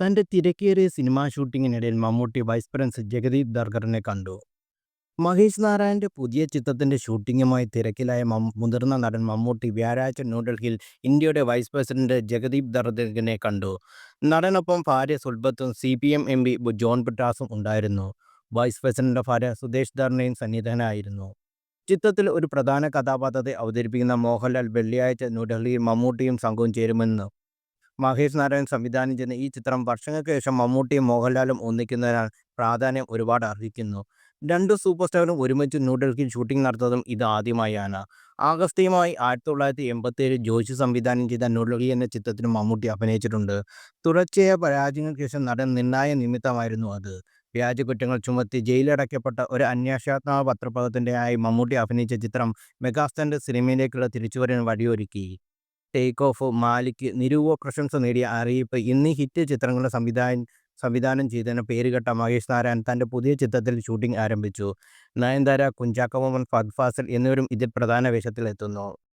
തന്റെ തിരക്കേറിയ സിനിമാ ഷൂട്ടിങ്ങിനിടയിൽ മമ്മൂട്ടി വൈസ് പ്രസിഡന്റ് ജഗദീപ് ധർഗറിനെ കണ്ടു. മഹേഷ് നാരായണന്റെ പുതിയ ചിത്രത്തിന്റെ ഷൂട്ടിങ്ങുമായി തിരക്കിലായ മുതിർന്ന നടൻ മമ്മൂട്ടി വ്യാഴാഴ്ച ന്യൂഡൽഹിയിൽ ഇന്ത്യയുടെ വൈസ് പ്രസിഡന്റ് ജഗദീപ് ധർദിനെ കണ്ടു. നടനൊപ്പം ഭാര്യ സുൽബത്തും C. P. M M P John ബ്രിട്ടാസും ഉണ്ടായിരുന്നു. വൈസ് പ്രസിഡന്റിന്റെ ഭാര്യ സുദേഷ് ധർണയും സന്നിധാനായിരുന്നു ചിത്രത്തിൽ ഒരു പ്രധാന കഥാപാത്രത്തെ അവതരിപ്പിക്കുന്ന മോഹൻലാൽ വെള്ളിയാഴ്ച ന്യൂഡൽഹിയിൽ മമ്മൂട്ടിയും സംഘവും ചേരുമെന്ന് മഹേഷ് നാരായൺ സംവിധാനം ചെയ്യുന്ന ഈ ചിത്രം വർഷങ്ങൾക്ക് ശേഷം മമ്മൂട്ടിയും മോഹൻലാലും ഒന്നിക്കുന്നതിനാൽ പ്രാധാന്യം ഒരുപാട് അർഹിക്കുന്നു. രണ്ട് സൂപ്പർ സ്റ്റാറും ഒരുമിച്ച് ന്യൂഡൽഹിയിൽ ഷൂട്ടിംഗ് നടത്തുന്നതും ഇതാദ്യമായാണ്. ആഗസ്തീയമായി ആയിരത്തി തൊള്ളായിരത്തി എൺപത്തിയേഴിൽ ജോഷി സംവിധാനം ചെയ്ത ന്യൂഡൽഹി എന്ന ചിത്രത്തിനും മമ്മൂട്ടി അഭിനയിച്ചിട്ടുണ്ട്. തുടർച്ചയായ പരാജയങ്ങൾക്ക് ശേഷം നടൻ നിർണായ നിമിത്തമായിരുന്നു അത്. വ്യാജ കുറ്റങ്ങൾ ചുമത്തി ജയിലിലടയ്ക്കപ്പെട്ട ഒരു അന്വേഷണാത്മക പത്രപ്രവർത്തനയായി മമ്മൂട്ടി അഭിനയിച്ച ചിത്രം മെഗാസ്റ്റന്റെ സിനിമയിലേക്കുള്ള തിരിച്ചുവരവിന് വഴിയൊരുക്കി. ടേക്ക് ഓഫ്, മാലിക്, നിരൂപ പ്രശംസ നേടിയ അറിയിപ്പ് എന്നീ ഹിറ്റ് ചിത്രങ്ങളുടെ സംവിധാനം ചെയ്തതിന് പേരുകെട്ട മഹേഷ് നാരായൺ തന്റെ പുതിയ ചിത്രത്തിൽ ഷൂട്ടിംഗ് ആരംഭിച്ചു. നയൻതാര, കുഞ്ചാക്കോ ബോബൻ, ഫഹദ് ഫാസിൽ എന്നിവരും ഇതിൽ പ്രധാന വേഷത്തിലെത്തുന്നു.